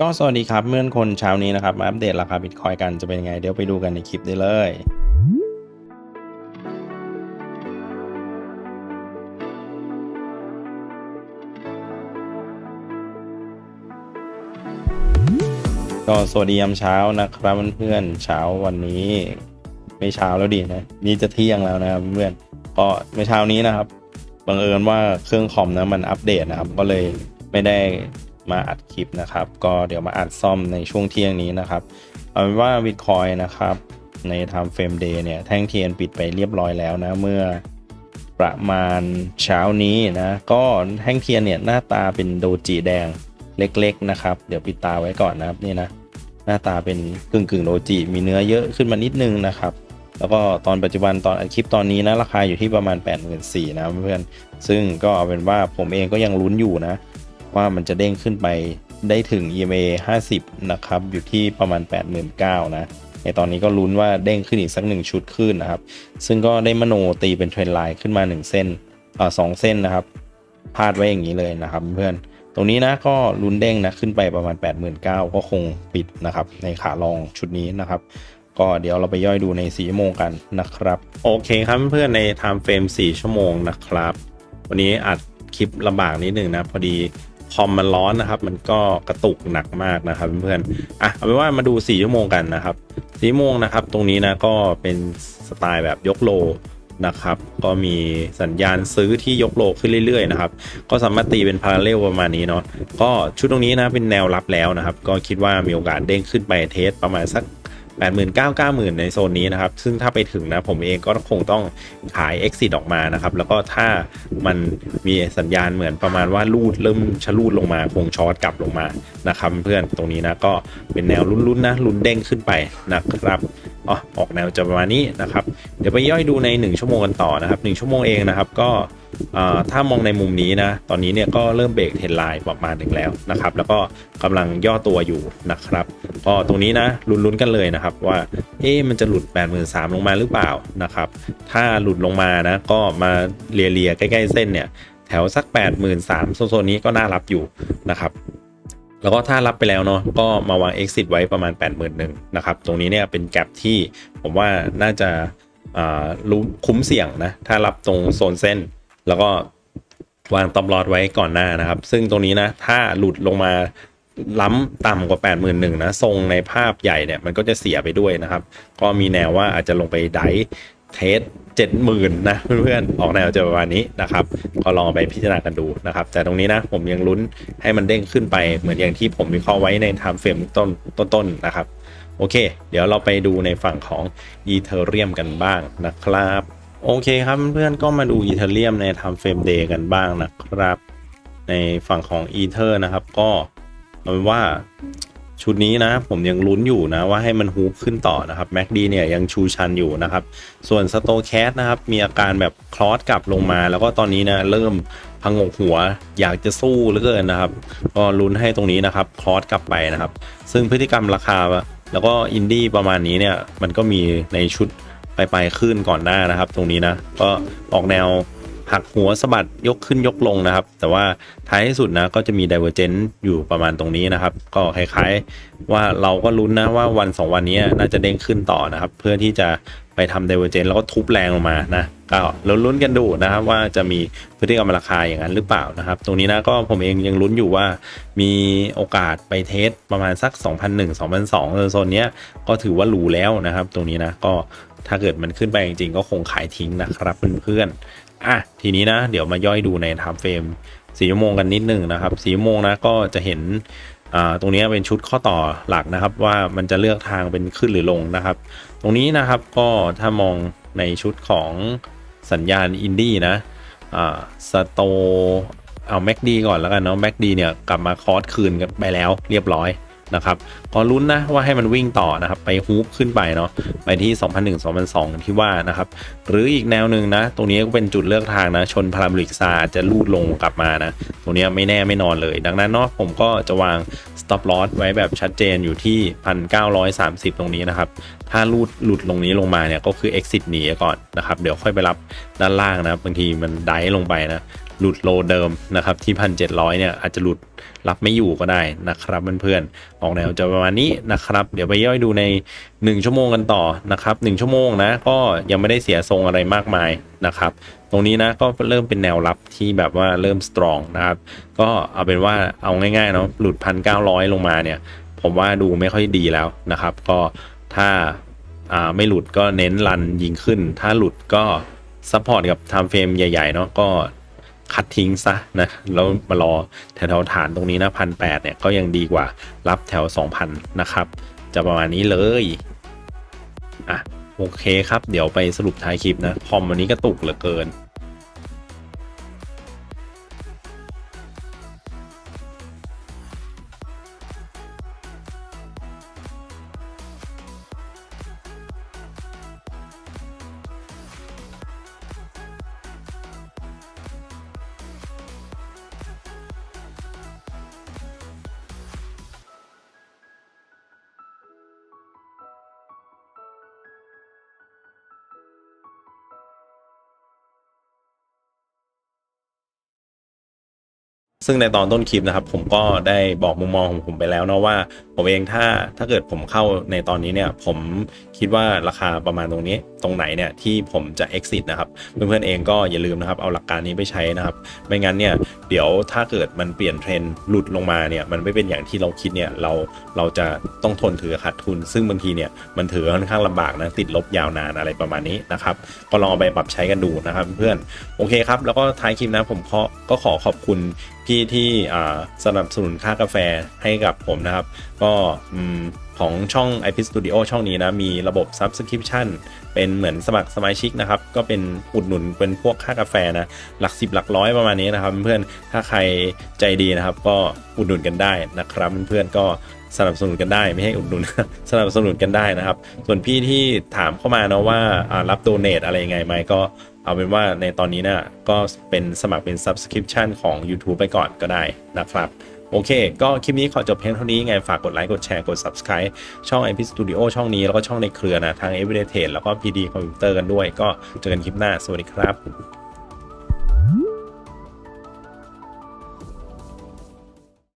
ก็สวัสดีครับเมื่อนคนเช้านี้นะครับมาอัปเดตราคาบิตคอยกันจะเป็นยังไง เดี๋ยวไปดูกันในคลิปได้เลยก็สวัสดียามเช้านะครับเพื่อนเช้าวันนี้ ไม่เช้าแล้วดินะนี่จะเที่ยงแล้วนะครับเพื่อนก็เมื่อเช้านี้นะครับบังเอิญว่าเครื่องคอมนะมันอัปเดตนะครับ ก็เลยไม่ได้ มาอัดคลิปนะครับ ก็เดี๋ยวมาอัดซ่อมในช่วงเที่ยงนี้นะครับ เอาเป็นว่าบิตคอยนะครับใน Time Frame Day เนี่ย แท่งเทียนปิดไปเรียบร้อยแล้วนะ เมื่อประมาณเช้านี้นะ ก็แท่งเทียนเนี่ย หน้าตาเป็นโดจิแดงเล็ก ๆ นะครับ เดี๋ยวปิดตาไว้ก่อนนะครับนี่นะ หน้าตาเป็นกึ่งกึ่งๆโดจิ มีเนื้อเยอะขึ้นมานิดนึงนะครับ แล้วก็ตอนปัจจุบันตอนอัดคลิปตอนนี้นะ ราคาอยู่ที่ประมาณ 8 4 0 0 0นะเพื่อนซึ่งก็เอาเป็นว่าผมเองก็ยังลุ้นอยู่นะ ว่ามันจะเด้งขึ้นไปได้ถึง EMA 50 นะครับ อยู่ที่ประมาณ 89,000 นะในตอนนี้ก็ลุ้นว่าเด้งขึ้นอีกสักหนึ่งชุดขึ้นนะครับ ซึ่งก็ได้มโนตีเป็นเทรนไลน์ขึ้นมา 1 เส้นอ่าสองเส้นนะครับพาดไว้อย่างนี้เลยนะครับเพื่อนตรงนี้นะก็ลุ้นเด้งนะขึ้นไปประมาณ 89,000 ก็คงปิดนะครับในขาลองชุดนี้นะครับ ก็เดี๋ยวเราไปย่อยดูใน 4 ชั่วโมงกันนะครับ โอเคครับเพื่อนใน time frame 4ชั่วโมงนะครับ วันนี้อัดคลิปลำบากนิดหนึ่งนะพอดี คอมมันร้อนนะครับ มันก็กระตุกหนักมากนะครับเพื่อนๆอะเอาเป็นว่ามาดู4ชั่วโมงกันนะครับ4ชั่วโมงนะครับ ตรงนี้นะก็เป็นสไตล์แบบยกโลนะครับ ก็มีสัญญาณซื้อที่ยกโลขึ้นเรื่อยๆนะครับ ก็สามารถตีเป็นพาราเรลประมาณนี้เนาะก็ชุดตรงนี้นะเป็นแนวรับแล้วนะครับ ก็คิดว่ามีโอกาสเด้งขึ้นไปเทสประมาณสัก 8 9 0 0 0 0 ในโซนนี้นะครับ ซึ่งถ้าไปถึงนะผมเองก็คงต้องขาย exit ออกมานะครับ แล้วก็ถ้ามันมีสัญญาณเหมือนประมาณว่าลูดเริ่มชะลูดลงมา คงช็อตกลับลงมานะครับเพื่อนตรงนี้นะก็เป็นแนวลุ้นๆนะลุ้นเด้งขึ้นไปนะครับ อ๋อออกแนวจะประมาณนี้นะครับ เดี๋ยวไปย่อยดูใน 1 ชั่วโมงกันต่อนะครับ 1 ชั่วโมงเองนะครับ ก็ถ้ามองในมุมนี้นะ ตอนนี้เนี่ยก็เริ่มเบรกเทรนไลน์ประมาณหนึ่งแล้วนะครับ แล้วก็กำลังย่อตัวอยู่นะครับ ก็ตรงนี้นะลุ้นๆกันเลยนะครับว่า เอ๊ะมันจะหลุด 8 3 0 0 0ลงมาหรือเปล่านะครับ ถ้าหลุดลงมานะ ก็มาเลียๆใกล้ๆเส้นเนี่ย แถวสัก 8 3 0 0 0โซนนี้ก็น่ารับอยู่นะครับ แล้วก็ถ้ารับไปแล้วเนาะก็มาวาง exit ไว้ประมาณ 81,000นะครับ ตรงนี้เนี่ยเป็นแกลบที่ผมว่าน่าจะอ่ารู้คุ้มเสี่ยงนะ ถ้ารับตรงโซนเส้น แล้วก็วางตำรอดไว้ก่อนหน้านะครับ ซึ่งตรงนี้นะถ้าหลุดลงมาล้ำต่ำกว่า 8 1 0 0 0นะทรงในภาพใหญ่เนี่ยมันก็จะเสียไปด้วยนะครับ ก็มีแนวว่าอาจจะลงไปได เทสเจ็ดหมื่นนะเพื่อนๆออกแนวจะประมาณนี้นะครับ ก็ลองไปพิจารณากันดูนะครับ แต่ตรงนี้นะผมยังลุ้นให้มันเด้งขึ้นไปเหมือนอย่างที่ผมวิเคราะห์ไว้ในไทม์เฟรมต้นต้นๆนะครับ โอเค เดี๋ยวเราไปดูในฝั่งของ Ethereum กันบ้างนะครับ โอเคครับเพื่อนๆก็มาดู Ethereum ใน Time Frame Day กันบ้างนะครับ ในฝั่งของ Ether นะครับ ก็เอาเป็นว่า ชุดนี้นะผมยังลุ้นอยู่นะว่าให้มันฮูปขึ้นต่อนะครับ MACD เนี่ยยังชูชันอยู่นะครับ ส่วน s t o c a s นะครับมีอาการแบบคลอสกลับลงมา แล้วก็ตอนนี้นะเริ่มพังงกหัวอยากจะสู้เหลือเกินนะครับ ก็ลุ้นให้ตรงนี้นะครับคลอสกลับไปนะครับ ซึ่งพฤติกรรมราคา แล้วก็อินดี้ประมาณนี้เนี่ยมันก็มีในชุดไปไปขึ้นก่อนหน้านะครับ ตรงนี้นะก็ออกแนว หักหัวสะบัดยกขึ้นยกลงนะครับ แต่ว่าท้ายที่สุดนะก็จะมี divergence อยู่ประมาณตรงนี้นะครับ ก็คล้ายๆว่าเราก็ลุ้นนะว่าวัน 2 วันนี้น่าจะเด้งขึ้นต่อนะครับ เพื่อที่จะไปทำ divergence แล้วก็ทุบแรงลงมานะก็ลุ้นๆกันดูนะครับว่าจะมีพฤติกรรมราคาอย่างนั้นหรือเปล่านะครับ ตรงนี้นะก็ผมเองยังลุ้นอยู่ว่ามีโอกาสไปเทสประมาณสัก 2001 2002โซนเนี้ยก็ถือว่าหรูแล้วนะครับ ตรงนี้นะก็ถ้าเกิดมันขึ้นไปจริงๆก็คงขายทิ้งนะครับเพื่อนๆ อะทีนี้นะ เดี๋ยวมาย่อยดูในไทม์เฟรมสี่ชั่วโมงกันนิดหนึ่งนะครับสี่ชั่วโมงนะก็จะเห็นตรงนี้เป็นชุดข้อต่อหลักนะครับ ว่ามันจะเลือกทางเป็นขึ้นหรือลงนะครับ ตรงนี้นะครับก็ถ้ามองในชุดของสัญญาณอินดี้นะสโตเอาแม็กดีก่อนแล้วกันเนาะแม็กดีเนี่ยกลับมาคอร์สคืนกันไปแล้วเรียบร้อย นะครับก็ลุ้นนะว่าให้มันวิ่งต่อนะครับ ไปฮูปขึ้นไปเนาะไปที่ 2001 2002 ที่ว่านะครับ หรืออีกแนวหนึ่งนะ ตรงนี้ก็เป็นจุดเลือกทางนะ ชนพาราบลิกซาอาจจะลูดลงกลับมานะ ตรงนี้ไม่แน่ไม่นอนเลย ดังนั้นเนาะผมก็จะวาง stop loss ไว้แบบชัดเจนอยู่ที่ 1,930 ตรงนี้นะครับ ถ้าลูดหลุดลงนี้ลงมาเนี่ยก็คือ exit หนีก่อนนะครับ เดี๋ยวค่อยไปรับด้านล่างนะบางทีมันไดลงไปนะหลุดโลเดิมนะครับที่พันเจ็เนี่ยอาจจะหลุดรับไม่อยู่ก็ได้นะครับเพื่อนๆออกแนวจะประมาณนี้นะครับ เดี๋ยวไปย่อยดูใน 1 ชั่วโมงกันต่อนะครับ1ชั่วโมงนะก็ยังไม่ได้เสียทรงอะไรมากมายนะครับ ตรงนี้นะก็เริ่มเป็นแนวรับที่แบบว่าเริ่มสตรองนะครับ ก็เอาเป็นว่าเอาง่ายๆเนาะหลุดพันเก้าลงมาเนี่ย ผมว่าดูไม่ค่อยดีแล้วนะครับ ก็ถ้าาไม่หลุดก็เน้นรันยิงขึ้น ถ้าหลุดก็ซัพพอร์ตกับไทม์เฟรมใหญ่ๆเนาะก็คัดทิ้งซะนะแล้วมารอแถวๆฐานตรงนี้นะพันแปดเนี่ยก็ยังดีกว่ารับแถว 2,000 นะครับ จะประมาณนี้เลย อะโอเคครับ เดี๋ยวไปสรุปท้ายคลิปนะคอมวันนี้กระตุกเหลือเกิน ซึ่งในตอนต้นคลิปนะครับผมก็ได้บอกมุมมองของผมไปแล้วเนาะว่าผมเองถ้าถ้าเกิดผมเข้าในตอนนี้เนี่ย ผมคิดว่าราคาประมาณตรงนี้ ตรงไหนเนี่ยที่ผมจะ exit นะครับ เพื่อนๆเองก็อย่าลืมนะครับ เอาหลักการนี้ไปใช้นะครับ ไม่งั้นเนี่ยเดี๋ยวถ้าเกิดมันเปลี่ยนเทรนด์หลุดลงมาเนี่ยมันไม่เป็นอย่างที่เราคิดเนี่ยเราเราจะต้องทนถือขาดทุน ซึ่งบางทีเนี่ยมันถือค่อนข้างลำบากนะติดลบยาวนานอะไรประมาณนี้นะครับก็ลองเอาไปปรับใช้กันดูนะครับเพื่อนโอเคครับแล้วก็ท้ายคลิปนะผมก็ขอขอบคุณพี่ที่สนับสนุนค่ากาแฟให้กับผมนะครับก็อืมของช่อง IP Studio ช่องนี้นะ มีระบบ Subscription เป็นเหมือนสมัครสมาชิกนะครับ ก็เป็นอุดหนุนเป็นพวกค่ากาแฟนะ หลักสิบหลักร้อยประมาณนี้นะครับ เพื่อนๆถ้าใครใจดีนะครับ ก็อุดหนุนกันได้นะครับ เพื่อนๆก็สนับสนุนกันได้ไม่ให้อุดหนุนสนับสนุนกันได้นะครับ ส่วนพี่ที่ถามเข้ามาเนาะว่ารับโดเนทอะไรยังไงไหมก็เอาเป็นว่าในตอนนี้นะก็เป็นสมัครเป็น Subscription ของ YouTube ไปก่อนก็ได้นะครับ โอเค ก็คลิปนี้ขอจบเพียงเท่านี้ไงฝากกดไลค์กดแชร์กด Subscribe ช่อง IP Studio ช่องนี้แล้วก็ช่องในเครือนะทาง Everyday Trade แล้วก็ PD Computer กันด้วย ก็เจอกันคลิปหน้าสวัสดีครับ